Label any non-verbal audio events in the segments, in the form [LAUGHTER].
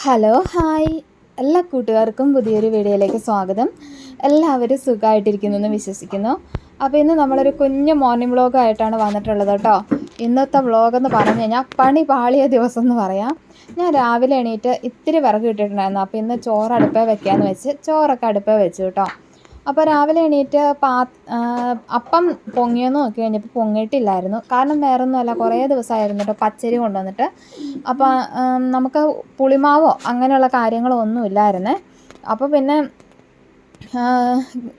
Hello hi. എല്ലാ കൂട്ടുകാർക്കും പുതിയൊരു വീഡിയോയിലേക്ക് സ്വാഗതം. എല്ലാവരും സുഖമായിട്ടിരിക്കുന്നു എന്ന് വിശ്വസിക്കുന്നു. അപ്പോൾ ഇന്ന് നമ്മളൊരു കുഞ്ഞു മോർണിംഗ് വ്ളോഗായിട്ടാണ് വന്നിട്ടുള്ളത് കേട്ടോ. ഇന്നത്തെ വ്ളോഗ് എന്ന് പറഞ്ഞു കഴിഞ്ഞാൽ പണി പാളിയ ദിവസം എന്ന് പറയാം. ഞാൻ രാവിലെ എണീറ്റ് ഇത്തിരി വിറക് കിട്ടിയിട്ടുണ്ടായിരുന്നു അപ്പോൾ ഇന്ന് ചോറ് അടുപ്പേ വെക്കാമെന്ന് വെച്ച് ചോറൊക്കെ അടുപ്പേ വെച്ചു കേട്ടോ. അപ്പോൾ രാവിലെ എണീറ്റ് പാ അപ്പം പൊങ്ങിയെന്ന് നോക്കി കഴിഞ്ഞപ്പോൾ പൊങ്ങിയിട്ടില്ലായിരുന്നു. കാരണം വേറെ ഒന്നുമല്ല കുറേ ദിവസമായിരുന്നു കേട്ടോ പച്ചരി കൊണ്ടുവന്നിട്ട്. അപ്പോൾ നമുക്ക് പുളിമാവോ അങ്ങനെയുള്ള കാര്യങ്ങളോ ഒന്നും ഇല്ലായിരുന്നേ അപ്പോൾ പിന്നെ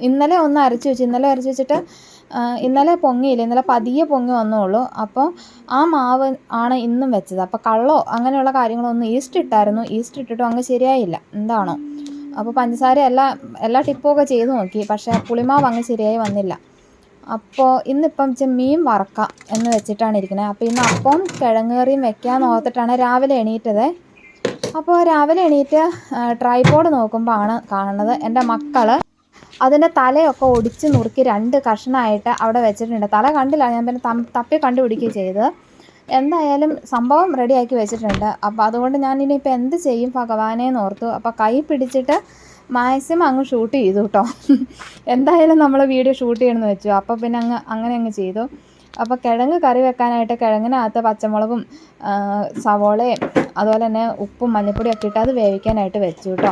ഇന്നലെ ഒന്ന് അരച്ച് വെച്ചു ഇന്നലെ അരച്ച് വെച്ചിട്ട് ഇന്നലെ പൊങ്ങിയില്ല ഇന്നലെ പതിയെ പൊങ്ങി വന്നുള്ളൂ അപ്പോൾ ആ മാവ് ആണ് ഇന്നും വെച്ചത്. അപ്പോൾ കള്ളോ അങ്ങനെയുള്ള കാര്യങ്ങളൊന്നും ഈസ്റ്റ് ഇട്ടായിരുന്നു. ഈസ്റ്റ് ഇട്ടിട്ടും അങ്ങ് ശരിയായില്ല. എന്താണോ. അപ്പോൾ പഞ്ചസാര എല്ലാ എല്ലാ ടിപ്പുമൊക്കെ ചെയ്ത് നോക്കി. പക്ഷേ പുളിമാവ് അങ്ങ് ശരിയായി വന്നില്ല. അപ്പോൾ ഇന്നിപ്പം മീൻ വറക്കാം എന്ന് വെച്ചിട്ടാണ് ഇരിക്കുന്നത് അപ്പോൾ ഇന്ന് അപ്പം കിഴങ്ങ് കറിയും വെക്കാമെന്ന് ഓർത്തിട്ടാണ് രാവിലെ എണീറ്റത്. അപ്പോൾ രാവിലെ എണീറ്റ് ട്രൈപോഡ് നോക്കുമ്പോൾ ആണ് കാണുന്നത്. എന്റെ മക്കൾ അതിന്റെ തലയൊക്കെ ഒടിച്ച് നുറുക്കി രണ്ട് കഷ്ണമായിട്ട് അവിടെ വെച്ചിട്ടുണ്ട്. തല കണ്ടില്ല. ഞാൻ പിന്നെ തപ്പി കണ്ടുപിടിക്കുകയും ചെയ്ത്. എന്തായാലും സംഭവം റെഡിയാക്കി വെച്ചിട്ടുണ്ട്. അപ്പോൾ അതുകൊണ്ട് ഞാൻ ഇനിയിപ്പോൾ എന്ത് ചെയ്യും? ഭഗവാനെ ഓർത്തു. അപ്പോൾ കൈ പിടിച്ചിട്ട് മാക്സിമം അങ്ങ് ഷൂട്ട് ചെയ്തു കേട്ടോ. എന്തായാലും നമ്മൾ വീഡിയോ ഷൂട്ട് ചെയ്യണമെന്ന് വെച്ചു. അപ്പോൾ പിന്നെ അങ്ങ് അങ്ങനെ അങ്ങ് ചെയ്തു. അപ്പോൾ കിഴങ്ങ് കറി വെക്കാനായിട്ട് കിഴങ്ങിനകത്ത് പച്ചമുളകും സവോളയും അതുപോലെ തന്നെ ഉപ്പും മഞ്ഞൾപ്പൊടിയും ഒക്കെ ഇട്ട് അത് വേവിക്കാനായിട്ട് വെച്ചു കേട്ടോ.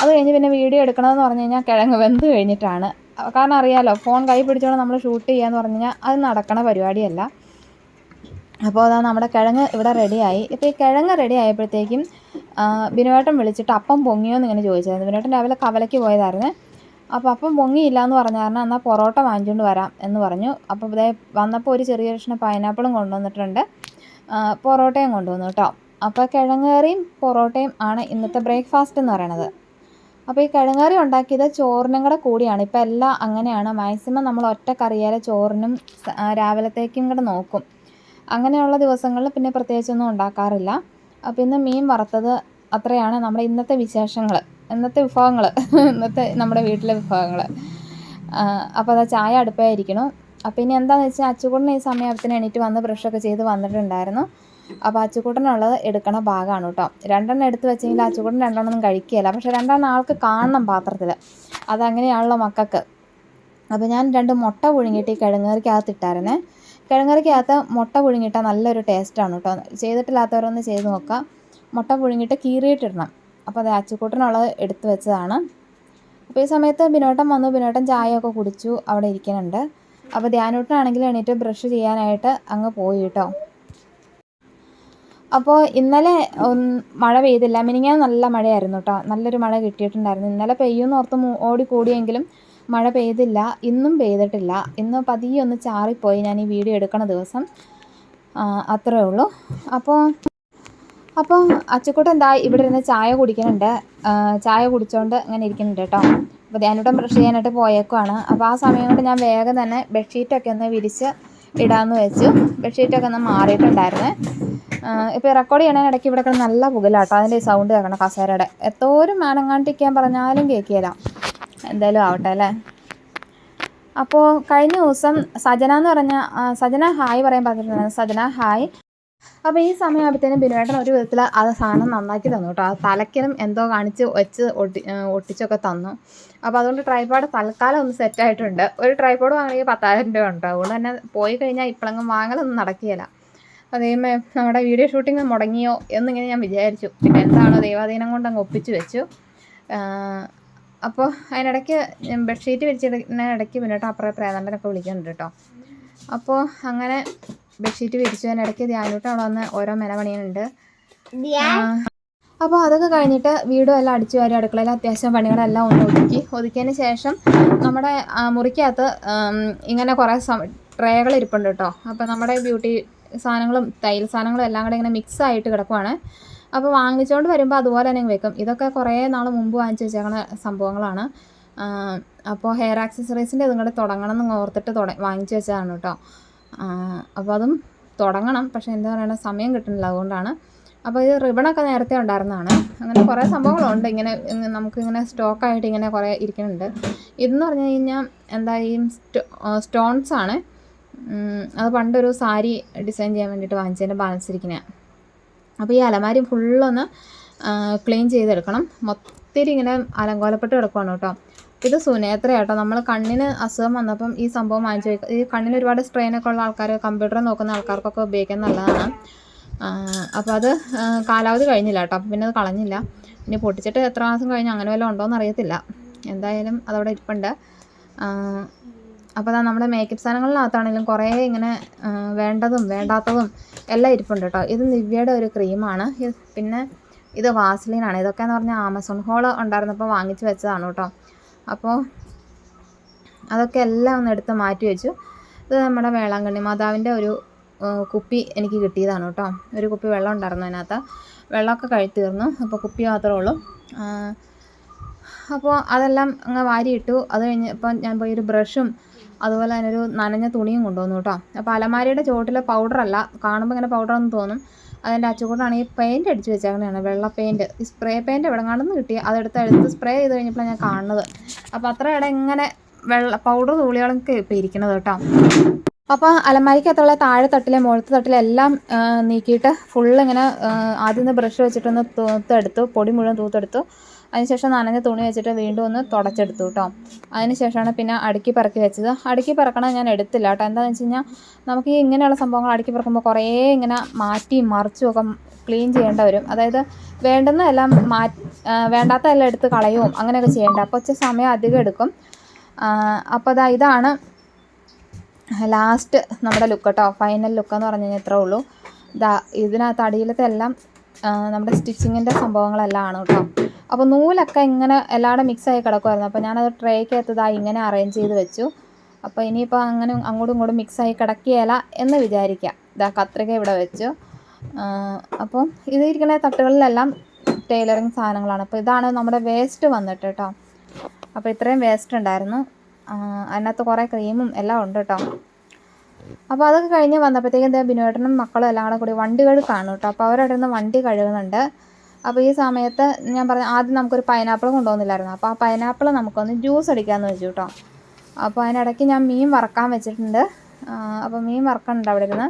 അത് കഴിഞ്ഞ് പിന്നെ വീഡിയോ എടുക്കണമെന്ന് പറഞ്ഞു കഴിഞ്ഞാൽ കിഴങ്ങ് വെന്ത് കഴിഞ്ഞിട്ടാണ്. കാരണം അറിയാലോ ഫോൺ കൈ പിടിച്ചോണ്ട് നമ്മൾ ഷൂട്ട് ചെയ്യാന്ന് പറഞ്ഞു കഴിഞ്ഞാൽ അത് നടക്കണ പരിപാടിയല്ല. അപ്പോൾ അതാ നമ്മുടെ കിഴങ്ങ് ഇവിടെ റെഡിയായി. ഇപ്പോൾ ഈ കിഴങ്ങ് റെഡി ആയപ്പോഴത്തേക്കും ബിനുവേട്ടൻ വിളിച്ചിട്ട് അപ്പം പൊങ്ങിയോ എന്ന് ഇങ്ങനെ ചോദിച്ചായിരുന്നു. ബിനുവേട്ടൻ രാവിലെ കവലയ്ക്ക് പോയതായിരുന്നു. അപ്പോൾ അപ്പം പൊങ്ങിയില്ല എന്ന് പറഞ്ഞ കാരണം എന്നാൽ പൊറോട്ട വാങ്ങിച്ചുകൊണ്ട് വരാം എന്ന് പറഞ്ഞു. അപ്പോൾ ഇതേ വന്നപ്പോൾ ഒരു ചെറിയ കഷ്ണം പൈനാപ്പിളും കൊണ്ടുവന്നിട്ടുണ്ട്. പൊറോട്ടയും കൊണ്ടുവന്നു കേട്ടോ. അപ്പോൾ കിഴങ്ങുകറിയും പൊറോട്ടയും ആണ് ഇന്നത്തെ ബ്രേക്ക്ഫാസ്റ്റ് എന്ന് പറയണത്. അപ്പോൾ ഈ കിഴങ്ങുകറി ഉണ്ടാക്കിയത് ചോറിനും കൂടെ കൂടിയാണ്. ഇപ്പോൾ എല്ലാം അങ്ങനെയാണ്. മാക്സിമം നമ്മൾ ഒറ്റ കറിയാലെ ചോറിനും രാവിലത്തേക്കും കൂടെ നോക്കും. അങ്ങനെയുള്ള ദിവസങ്ങളിൽ പിന്നെ പ്രത്യേകിച്ചൊന്നും ഉണ്ടാക്കാറില്ല. പിന്നെ മീൻ വറുത്തത് അത്രയാണ് നമ്മുടെ ഇന്നത്തെ വിശേഷങ്ങൾ ഇന്നത്തെ വിഭവങ്ങൾ [LAUGHS] ഇന്നത്തെ നമ്മുടെ വീട്ടിലെ വിഭവങ്ങൾ അപ്പോൾ അതാ ചായ അടുപ്പായിരിക്കണം അപ്പോൾ ഇനി എന്താണെന്ന് വെച്ചാൽ അച്ചുകൂട്ടൻ ഈ സമയത്തിന് എണീറ്റ് വന്ന് ബ്രഷൊക്കെ ചെയ്ത് വന്നിട്ടുണ്ടായിരുന്നു. അപ്പോൾ അച്ചുകൂട്ടനുള്ളത് എടുക്കണ ഭാഗമാണ് കേട്ടോ. രണ്ടെണ്ണം എടുത്ത് വെച്ചെങ്കിൽ അച്ചുകൂട്ടൻ രണ്ടെണ്ണം കഴിക്കുകയില്ല. പക്ഷേ രണ്ടെണ്ണം ആൾക്ക് കാണണം പാത്രത്തിൽ അതങ്ങനെയാണല്ലോ മക്കൾക്ക്. അപ്പോൾ ഞാൻ രണ്ട് മുട്ട പുഴുങ്ങിയിട്ട് ഈ കിഴങ്ങറിക്കകത്ത് ഇട്ടായിരുന്നേ കിഴങ്ങറിക്കകത്ത് മുട്ട പുഴുങ്ങിയിട്ടാൽ നല്ലൊരു ടേസ്റ്റാണ് കേട്ടോ ചെയ്തിട്ടില്ലാത്തവരൊന്ന് ചെയ്ത് നോക്കുക മുട്ട പുഴുങ്ങിയിട്ട് കീറിയിട്ടിടണം. അപ്പോൾ അത് അച്ചുകൂട്ടനുള്ളത് എടുത്തു വെച്ചതാണ്. അപ്പോൾ ഈ സമയത്ത് ബിനോട്ടം വന്നു. ബിനോട്ടൻ ചായയൊക്കെ കുടിച്ചു. അവിടെ ഇരിക്കുന്നുണ്ട്. അപ്പോൾ ധ്യാനൂട്ടനാണെങ്കിൽ എണീറ്റ് ബ്രഷ് ചെയ്യാനായിട്ട് അങ്ങ് പോയി കേട്ടോ അപ്പോൾ ഇന്നലെ മഴ പെയ്തില്ല. മിനിങ്ങാൻ നല്ല മഴയായിരുന്നു കേട്ടോ നല്ലൊരു മഴ കിട്ടിയിട്ടുണ്ടായിരുന്നു. ഇന്നലെ പെയ്യുമെന്ന് ഓർത്ത് ഓടി ഓടിക്കൂടിയെങ്കിലും മഴ പെയ്തില്ല ഇന്നും പെയ്തിട്ടില്ല ഇന്ന് പതിയെ ഒന്ന് ചാറിപ്പോയി ഞാൻ ഈ വീഡിയോ എടുക്കണ ദിവസം. അത്രേ ഉള്ളൂ. അപ്പോൾ അപ്പോൾ അച്ചക്കൂട്ടം എന്താ? ഇവിടെ ഇരുന്ന് ചായ കുടിക്കുന്നുണ്ട്. ചായ കുടിച്ചോണ്ട് ഇങ്ങനെ ഇരിക്കുന്നുണ്ട് കേട്ടോ. അപ്പോൾ ധ്യാനൂട്ടം ബ്രഷ് ചെയ്യാനായിട്ട് പോയേക്കുവാണ്. അപ്പോൾ ആ സമയം കൊണ്ട് ഞാൻ വേഗം തന്നെ ബെഡ്ഷീറ്റൊക്കെ ഒന്ന് വിരിച്ച് ഇടാമെന്ന് വെച്ചു. ബെഡ്ഷീറ്റൊക്കെ ഒന്ന് മാറിയിട്ടുണ്ടായിരുന്നേ. ഇപ്പോൾ റെക്കോർഡ് ചെയ്യണതിനിടയ്ക്ക് ഇവിടെ കിടന്ന് നല്ല പുകലാട്ടോ. അതിന്റെ സൗണ്ട് കേൾക്കണം കസേരയുടെ. എത്തോരും മാനങ്ങാണ്ടിരിക്കാൻ പറഞ്ഞാലും കേൾക്കില്ല എന്തായാലും ആവട്ടെ അല്ലേ? അപ്പോൾ കഴിഞ്ഞ ദിവസം സജന എന്ന് പറഞ്ഞ സജന ഹായ് പറയാൻ പറഞ്ഞിട്ടുണ്ടായിരുന്നു. സജന ഹായ്. അപ്പോൾ ഈ സമയമാകുമ്പോഴത്തേനും ബിനുവേട്ടൻ ഒരു വിധത്തിൽ ആ സാധനം നന്നാക്കി തന്നു കേട്ടോ. ആ തലക്കിനും എന്തോ കാണിച്ച് വെച്ച് ഒട്ടി ഒട്ടിച്ചൊക്കെ തന്നു. അപ്പോൾ അതുകൊണ്ട് ട്രൈപോഡ് തൽക്കാലം ഒന്ന് സെറ്റായിട്ടുണ്ട് ഒരു ട്രൈപോഡ് വാങ്ങണമെങ്കിൽ പത്തായിരം രൂപ ഉണ്ട്. അതുകൊണ്ട് തന്നെ പോയി കഴിഞ്ഞാൽ ഇപ്പോഴെങ്കിലും വാങ്ങലൊന്നും നടക്കുകയില്ല. ദൈവമേ നമ്മുടെ വീഡിയോ ഷൂട്ടിംഗ് മുടങ്ങിയോ എന്നിങ്ങനെ ഞാൻ വിചാരിച്ചു. പിന്നെ എന്താണോ ദൈവാധീനം കൊണ്ട് അങ്ങ് ഒപ്പിച്ച് വെച്ചു. അപ്പോൾ അതിനിടയ്ക്ക് ബെഡ്ഷീറ്റ് വിരിച്ചിടുന്നതിനിടയ്ക്ക് പിന്നോട്ട് അപ്പുറം പ്രേതണ്ടനൊക്കെ വിളിക്കുന്നുണ്ട് കേട്ടോ അപ്പോൾ അങ്ങനെ ബെഡ്ഷീറ്റ് വിരിച്ചതിനിടയ്ക്ക് ധ്യാനൂട്ട് അവിടെ വന്ന് ഓരോ മെന പണിയുന്നുണ്ട് അപ്പോൾ അതൊക്കെ കഴിഞ്ഞിട്ട് വീടും എല്ലാം അടിച്ചു വാരി അടുക്കളയിൽ അത്യാവശ്യം പണികളെല്ലാം ഒന്ന് ഒതുക്കി. ഒതുക്കിയതിന് ശേഷം നമ്മുടെ മുറിക്കകത്ത് ഇങ്ങനെ കുറേ ട്രേകൾ ഇരിപ്പുണ്ട് കേട്ടോ അപ്പോൾ നമ്മുടെ ബ്യൂട്ടി സാധനങ്ങളും തയ്യൽ സാധനങ്ങളും എല്ലാം കൂടെ ഇങ്ങനെ മിക്സ് ആയിട്ട് കിടക്കുവാണ്. അപ്പോൾ വാങ്ങിച്ചുകൊണ്ട് വരുമ്പോൾ അതുപോലെ തന്നെ വെക്കും. ഇതൊക്കെ കുറേ നാൾ മുമ്പ് വാങ്ങിച്ച് വെച്ചേക്കുന്ന സംഭവങ്ങളാണ്. അപ്പോൾ ഹെയർ ആക്സസറീസിന്റെ ഇതും കൂടെ തുടങ്ങണം എന്ന് ഓർത്തിട്ട് തുട വാങ്ങിച്ച് വെച്ചതാണ് കേട്ടോ. അപ്പോൾ അതും തുടങ്ങണം. പക്ഷേ എന്താ പറയുക സമയം കിട്ടുന്നില്ല അതുകൊണ്ടാണ്. അപ്പോൾ ഇത് റിബണൊക്കെ നേരത്തെ ഉണ്ടായിരുന്നതാണ്. അങ്ങനെ കുറേ സംഭവങ്ങളുണ്ട്. ഇങ്ങനെ ഇങ്ങ- നമുക്കിങ്ങനെ സ്റ്റോക്കായിട്ട് ഇങ്ങനെ കുറേ ഇരിക്കുന്നുണ്ട്. ഇതെന്ന് പറഞ്ഞു കഴിഞ്ഞാൽ എന്താ ഈ സ്റ്റോ സ്റ്റോൺസ് ആണ്. അത് പണ്ടൊരു സാരി ഡിസൈൻ ചെയ്യാൻ വേണ്ടിയിട്ട് വാങ്ങിച്ചതിന്റെ ബാലൻസ് ഇരിക്കുന്ന. അപ്പോൾ ഈ അലമാരി ഫുള്ളൊന്ന് ക്ലീൻ ചെയ്തെടുക്കണം. മൊത്തം ഇങ്ങനെ അലങ്കോലപ്പെട്ട് കിടക്കുവാണ് കേട്ടോ. ഇത് സുനേത്ര കേട്ടോ നമ്മൾ കണ്ണിന് അസുഖം വന്നപ്പം ഈ സംഭവം വാങ്ങിച്ചു വയ്ക്കുക ഈ കണ്ണിന് ഒരുപാട് സ്ട്രെയിനൊക്കെ ഉള്ള ആൾക്കാർ കമ്പ്യൂട്ടർ നോക്കുന്ന ആൾക്കാർക്കൊക്കെ ഉപയോഗിക്കാൻ നല്ലതാണ്. അപ്പോൾ അത് കാലാവധി കഴിഞ്ഞില്ല കേട്ടോ. പിന്നെ അത് കളഞ്ഞില്ല. ഇനി പൊട്ടിച്ചിട്ട് എത്ര മാസം കഴിഞ്ഞ് അങ്ങനെ വല്ലതും ഉണ്ടോയെന്ന് അറിയത്തില്ല എന്തായാലും അതവിടെ ഇരിപ്പുണ്ട്. അപ്പോൾ അതാ നമ്മുടെ മേക്കപ്പ് സാധനങ്ങളിനകത്താണെങ്കിലും കുറേ ഇങ്ങനെ വേണ്ടതും വേണ്ടാത്തതും എല്ലാം ഇരിപ്പുണ്ട് കേട്ടോ ഇത് നിവ്യയുടെ ഒരു ക്രീമാണ്. പിന്നെ ഇത് വാസ്ലിനാണ്. ഇതൊക്കെ എന്ന് പറഞ്ഞാൽ ആമസോൺ ഹോൾ ഉണ്ടായിരുന്നപ്പോൾ വാങ്ങിച്ച് വെച്ചതാണ് കേട്ടോ അപ്പോൾ അതൊക്കെ എല്ലാം ഒന്ന് എടുത്ത് മാറ്റി വെച്ചു. ഇത് നമ്മുടെ വേളാങ്കണ്ണി മാതാവിന്റെ ഒരു കുപ്പി എനിക്ക് കിട്ടിയതാണ് കേട്ടോ ഒരു കുപ്പി വെള്ളം ഉണ്ടായിരുന്നു അതിനകത്ത്. വെള്ളമൊക്കെ കഴി തീർന്നു. അപ്പോൾ കുപ്പി മാത്രമേ ഉള്ളൂ. അപ്പോൾ അതെല്ലാം അങ്ങ് വാരിയിട്ടു. അത് കഴിഞ്ഞ് ഇപ്പം ഞാൻ പോയി ഒരു ബ്രഷും അതുപോലെ തന്നെ ഒരു നനഞ്ഞ തുണിയും കൊണ്ടുവന്നു കേട്ടോ. അപ്പോൾ അലമാരിയുടെ ചുവട്ടിൽ പൗഡറല്ല കാണുമ്പോൾ ഇങ്ങനെ പൗഡറെന്ന് തോന്നും. അതിന്റെ അച്ചുകൂട്ടാണ് ഈ പെയിന്റ് അടിച്ച് വെച്ചേക്കണതാണ് വെള്ള പെയിന്റ് ഈ സ്പ്രേ പെയിന്റ് എവിടെ കാണുന്നു കിട്ടി. അതെടുത്ത് എടുത്ത് സ്പ്രേ ചെയ്ത് കഴിഞ്ഞപ്പോഴാണ് ഞാൻ കാണുന്നത്. അപ്പോൾ അത്ര ഇടം ഇങ്ങനെ വെള്ള പൗഡർ തൂളികളൊക്കെ ഇപ്പോൾ ഇരിക്കുന്നത് കേട്ടോ. അപ്പോൾ അലമാരിക്കകത്തുള്ള താഴെ തട്ടിലെ മുഴത്തെ തട്ടിലെ എല്ലാം നീക്കിയിട്ട് ഫുള്ള് ഇങ്ങനെ ആദ്യം ബ്രഷ് വെച്ചിട്ടൊന്ന് തൂത്തെടുത്തു. പൊടി മുഴുവൻ തൂത്തെടുത്തു. അതിനുശേഷം നനഞ്ഞ തുണി വെച്ചിട്ട് വീണ്ടും ഒന്ന് തുടച്ചെടുത്തു കേട്ടോ അതിനുശേഷമാണ് പിന്നെ അടുക്കി പറക്കി വെച്ചത്. അടുക്കി പറക്കണത് ഞാൻ എടുത്തില്ല കേട്ടോ എന്താണെന്ന് വെച്ച് കഴിഞ്ഞാൽ നമുക്ക് ഈ ഇങ്ങനെയുള്ള സംഭവങ്ങൾ അടുക്കി പറക്കുമ്പോൾ കുറേ ഇങ്ങനെ മാറ്റി മറിച്ചും ഒക്കെ ക്ലീൻ ചെയ്യേണ്ട വരും. അതായത് വേണ്ടുന്ന എല്ലാം മാറ്റി വേണ്ടാത്തതെല്ലാം എടുത്ത് കളയും അങ്ങനെയൊക്കെ ചെയ്യേണ്ട. അപ്പോൾ ഇച്ചിരി സമയം അധികം എടുക്കും. അപ്പോൾ അതാ ഇതാണ് ലാസ്റ്റ് നമ്മുടെ ലുക്ക് കേട്ടോ ഫൈനൽ ലുക്ക് എന്ന് പറഞ്ഞു കഴിഞ്ഞാൽ ഇത്രേ ഉള്ളൂ. ഇതാ ഇതിനകത്ത് അടിയിലത്തെ എല്ലാം നമ്മുടെ സ്റ്റിച്ചിങ്ങിന്റെ സംഭവങ്ങളെല്ലാം ആണ് കേട്ടോ അപ്പോൾ നൂലൊക്കെ ഇങ്ങനെ എല്ലാവരും മിക്സായി കിടക്കുമായിരുന്നു അപ്പോൾ ഞാനത് ട്രേക്കകത്ത് ഇതാ ഇങ്ങനെ അറേഞ്ച് ചെയ്ത് വെച്ചു. അപ്പോൾ ഇനിയിപ്പോൾ അങ്ങനെ അങ്ങോട്ടും ഇങ്ങോട്ടും മിക്സായി കിടക്കുകയില്ല എന്ന് വിചാരിക്കാം. ഇതാ കത്രിക ഇവിടെ വെച്ചു. അപ്പം അപ്പോൾ ഇത് ഇരിക്കുന്ന തട്ടുകളിലെല്ലാം ടൈലറിങ് സാധനങ്ങളാണ്. അപ്പോൾ ഇതാണ് നമ്മുടെ വേസ്റ്റ് വന്നിട്ട് കേട്ടോ അപ്പോൾ ഇത്രയും വേസ്റ്റ് ഉണ്ടായിരുന്നു. അതിനകത്ത് കുറേ ക്രീമും എല്ലാം ഉണ്ട് കേട്ടോ അപ്പോൾ അതൊക്കെ കഴിഞ്ഞ് വന്നപ്പോഴത്തേക്കും എന്താ ബിനുവേട്ടനും മക്കളും എല്ലാം കൂടെ കൂടി വണ്ടികൾ കഴുകാണ് കേട്ടോ അപ്പോൾ അവരവിടെ നിന്ന് വണ്ടി കഴുകുന്നുണ്ട്. അപ്പോൾ ഈ സമയത്ത് ഞാൻ പറഞ്ഞു ആദ്യം നമുക്കൊരു പൈനാപ്പിൾ കൊണ്ടുവന്നില്ലായിരുന്നു. അപ്പോൾ ആ പൈനാപ്പിൾ നമുക്കൊന്ന് ജ്യൂസ് അടിക്കാമെന്ന് വെച്ചു കേട്ടോ അപ്പോൾ അതിനിടയ്ക്ക് ഞാൻ മീൻ വറക്കാൻ വെച്ചിട്ടുണ്ട്. അപ്പോൾ മീൻ വറക്കുന്നുണ്ട് അവിടെ ഇരുന്ന്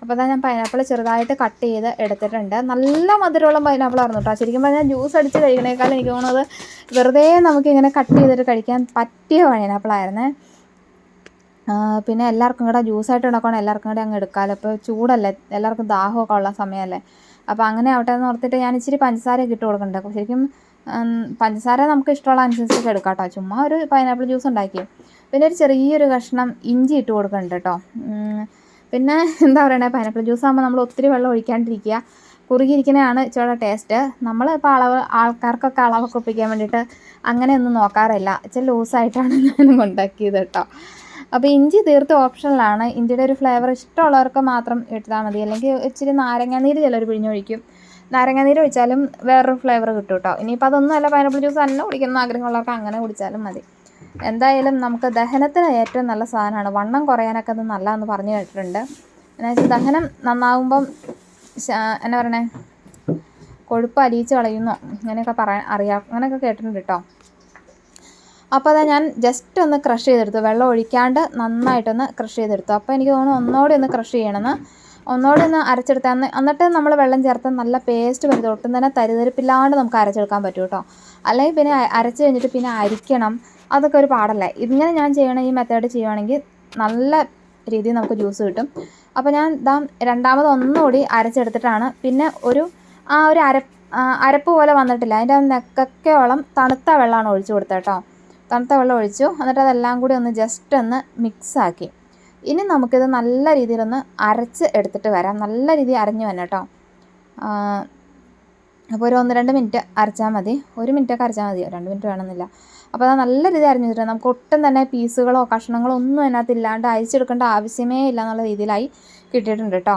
അപ്പോൾ അതാ ഞാൻ പൈനാപ്പിൾ ചെറുതായിട്ട് കട്ട് ചെയ്ത് എടുത്തിട്ടുണ്ട്. നല്ല മധുരമുള്ള പൈനാപ്പിൾ ആയിരുന്നു കേട്ടോ ശരിക്കും പറഞ്ഞാൽ ജ്യൂസ് അടിച്ച് കഴിക്കണേക്കാൾ എനിക്ക് തോന്നുന്നത് വെറുതെ നമുക്ക് ഇങ്ങനെ കട്ട് ചെയ്തിട്ട് കഴിക്കാൻ പറ്റിയ പൈനാപ്പിൾ ആയിരുന്നേ. പിന്നെ എല്ലാവർക്കും കൂടെ ജ്യൂസായിട്ട് ഉണ്ടാക്കണം എല്ലാവർക്കും കൂടെ അങ്ങ് എടുക്കാമല്ലോ ഇപ്പോൾ ചൂടല്ലേ എല്ലാവർക്കും ദാഹമൊക്കെ ഉള്ള സമയമല്ലേ. അപ്പോൾ അങ്ങനെ ആവട്ടെ എന്ന് ഓർത്തിട്ട് ഞാൻ ഇച്ചിരി പഞ്ചസാരയൊക്കെ ഇട്ട് കൊടുക്കുന്നുണ്ട്. ശരിക്കും പഞ്ചസാര നമുക്ക് ഇഷ്ടമുള്ള അനുസരിച്ചൊക്കെ എടുക്കാം കേട്ടോ. ചുമ്മാ ഒരു പൈനാപ്പിൾ ജ്യൂസ് ഉണ്ടാക്കി പിന്നെ ഒരു ചെറിയൊരു കഷ്ണം ഇഞ്ചി ഇട്ട് കൊടുക്കുന്നുണ്ട് കേട്ടോ. പിന്നെ എന്താ പറയണേ പൈനാപ്പിൾ ജ്യൂസ് ആകുമ്പോൾ നമ്മൾ ഒത്തിരി വെള്ളം ഒഴിക്കാണ്ടിരിക്കുക. കുറുകിയിരിക്കുന്നതാണ് ഇച്ചിരി ടേസ്റ്റ് നമ്മൾ ഇപ്പോൾ അളവ് ആൾക്കാർക്കൊക്കെ അളവൊക്കെ ഒപ്പിക്കാൻ വേണ്ടിയിട്ട് അങ്ങനെയൊന്നും നോക്കാറില്ല. ഇച്ചിരി ലൂസായിട്ടാണ് [LAUGHS] ഞാനും ഉണ്ടാക്കിയത് കേട്ടോ. അപ്പോൾ ഇഞ്ചി തീർത്തും ഓപ്ഷണലാണ് ഇഞ്ചിയുടെ ഒരു ഫ്ലേവർ ഇഷ്ടമുള്ളവർക്ക് മാത്രം ഇട്ടാൽ മതി. അല്ലെങ്കിൽ ഇച്ചിരി നാരങ്ങാനീര് ചിലർ പിഴിഞ്ഞൊഴിക്കും. നാരങ്ങാനീര് ഒഴിച്ചാലും വേറൊരു ഫ്ലേവർ കിട്ടും കേട്ടോ. ഇനിയിപ്പോൾ അതൊന്നും അല്ല പൈനാപ്പിൾ ജ്യൂസ് തന്നെ കുടിക്കുന്ന ആഗ്രഹമുള്ളവർക്ക് അങ്ങനെ കുടിച്ചാലും മതി. എന്തായാലും നമുക്ക് ദഹനത്തിന് ഏറ്റവും നല്ല സാധനമാണ്. വണ്ണം കുറയാനൊക്കെ അത് നല്ലതെന്ന് പറഞ്ഞു കേട്ടിട്ടുണ്ട്. എന്നുവെച്ചാൽ ദഹനം നന്നാവുമ്പം എന്നാ പറയണേ? കൊഴുപ്പ് അലിയിച്ച് കളയുന്നു. അങ്ങനെയൊക്കെ പറയാൻ അറിയാം. അങ്ങനെയൊക്കെ കേട്ടിട്ടുണ്ട് കേട്ടോ. അപ്പോൾ അതാ ഞാൻ ജസ്റ്റ് ഒന്ന് ക്രഷ് ചെയ്തെടുത്തു. വെള്ളം ഒഴിക്കാണ്ട് നന്നായിട്ടൊന്ന് ക്രഷ് ചെയ്തെടുത്തു. അപ്പോൾ എനിക്ക് തോന്നുന്നു ഒന്നുകൂടി ഒന്ന് ക്രഷ് ചെയ്യണമെന്ന്. ഒന്നുകൂടി ഒന്ന് അരച്ചെടുത്താൽ എന്നിട്ട് നമ്മൾ വെള്ളം ചേർത്ത് നല്ല പേസ്റ്റ് വരുന്നത് ഒട്ടും തന്നെ തരിതരിപ്പില്ലാണ്ട് നമുക്ക് അരച്ചെടുക്കാൻ പറ്റും കേട്ടോ. അല്ലെങ്കിൽ പിന്നെ അരച്ച് കഴിഞ്ഞിട്ട് പിന്നെ അരിക്കണം. അതൊക്കെ ഒരു പാടല്ലേ. ഇങ്ങനെ ഞാൻ ചെയ്യണ ഈ മെത്തേഡ് ചെയ്യുവാണെങ്കിൽ നല്ല രീതിയിൽ നമുക്ക് ജ്യൂസ് കിട്ടും. അപ്പോൾ ഞാൻ ഇതാ രണ്ടാമത് ഒന്നുകൂടി അരച്ചെടുത്തിട്ടാണ്. പിന്നെ ഒരു ആ ഒരു അര അരപ്പ് പോലെ വന്നിട്ടില്ല. അതിന്റെ നെക്കൊക്കെയോളം തണുത്ത വെള്ളമാണ് ഒഴിച്ചു കൊടുത്തത് കേട്ടോ. തണുത്ത വെള്ളം ഒഴിച്ചു. എന്നിട്ട് അതെല്ലാം കൂടി ഒന്ന് ജസ്റ്റ് ഒന്ന് മിക്സാക്കി ഇനി നമുക്കിത് നല്ല രീതിയിലൊന്ന് അരച്ച് എടുത്തിട്ട് വരാം. നല്ല രീതിയിൽ അരഞ്ഞു വരണം കേട്ടോ. അപ്പോൾ ഒരു ഒന്ന് രണ്ട് മിനിറ്റ് അരച്ചാൽ മതി. ഒരു മിനിറ്റൊക്കെ അരച്ചാൽ മതി രണ്ട് മിനിറ്റ് വേണമെന്നില്ല. അപ്പോൾ അത് നല്ല രീതിയിൽ അരഞ്ഞു വെച്ചിട്ടുണ്ട് നമുക്ക് ഒട്ടും തന്നെ പീസുകളോ കഷ്ണങ്ങളോ ഒന്നും അതിനകത്ത് ഇല്ലാണ്ട് അരിച്ചെടുക്കേണ്ട ആവശ്യമേ ഇല്ല എന്നുള്ള രീതിയിലായി കിട്ടിയിട്ടുണ്ട് കേട്ടോ.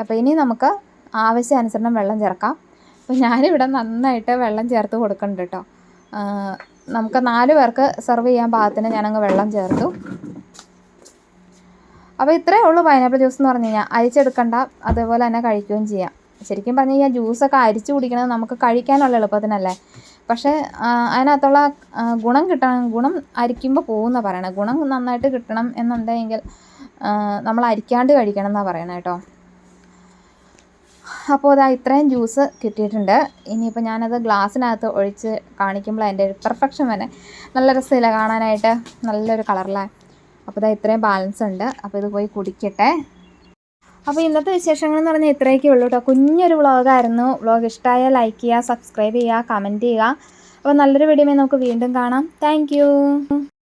അപ്പോൾ ഇനി നമുക്ക് ആവശ്യാനുസരണം വെള്ളം ചേർക്കാം. അപ്പോൾ ഞാനിവിടെ നന്നായിട്ട് വെള്ളം ചേർത്ത് കൊടുക്കുന്നുണ്ട് കേട്ടോ. നമുക്ക് നാല് പേർക്ക് സെർവ് ചെയ്യാൻ പാകത്തിന് ഞാനങ്ങ് വെള്ളം ചേർത്തു. അപ്പോൾ ഇത്രയേ ഉള്ളൂ പൈനാപ്പിൾ ജ്യൂസ് എന്ന് പറഞ്ഞു കഴിഞ്ഞാൽ അരിച്ചെടുക്കണ്ട അതേപോലെ തന്നെ കഴിക്കുകയും ചെയ്യാം. ശരിക്കും പറഞ്ഞു കഴിഞ്ഞാൽ ജ്യൂസൊക്കെ അരിച്ചു കുടിക്കണത് നമുക്ക് കഴിക്കാനുള്ള എളുപ്പത്തിനല്ലേ? പക്ഷേ അതിനകത്തുള്ള ഗുണം കിട്ടണം ഗുണം അരിക്കുമ്പോൾ പോകുന്ന പറയണത് ഗുണം നന്നായിട്ട് കിട്ടണം എന്നുണ്ടെങ്കിൽ നമ്മൾ അരിക്കാണ്ട് കഴിക്കണം എന്നാണ് പറയണത് കേട്ടോ. അപ്പോൾ അതാ ഇത്രയും ജ്യൂസ് കിട്ടിയിട്ടുണ്ട്. ഇനിയിപ്പോൾ ഞാനത് ഗ്ലാസ്സിനകത്ത് ഒഴിച്ച് കാണിക്കുമ്പോൾ അതിന്റെ ഒരു പെർഫെക്ഷൻ വരെ. നല്ല രസമില്ല കാണാനായിട്ട്? നല്ലൊരു കളറിലാണ് അപ്പോൾ ഇതാ ഇത്രയും ബാലൻസ് ഉണ്ട്. അപ്പോൾ ഇത് പോയി കുടിക്കട്ടെ. അപ്പോൾ ഇന്നത്തെ വിശേഷങ്ങൾ എന്ന് പറഞ്ഞാൽ ഇത്രയൊക്കെ ഉള്ളൂ കേട്ടോ. കുഞ്ഞൊരു വ്ളോഗായിരുന്നു. വ്ളോഗ് ഇഷ്ടമായാൽ ലൈക്ക് ചെയ്യുക സബ്സ്ക്രൈബ് ചെയ്യുക കമന്റ് ചെയ്യുക. അപ്പോൾ നല്ലൊരു വീഡിയോ നമുക്ക് വീണ്ടും കാണാം. താങ്ക്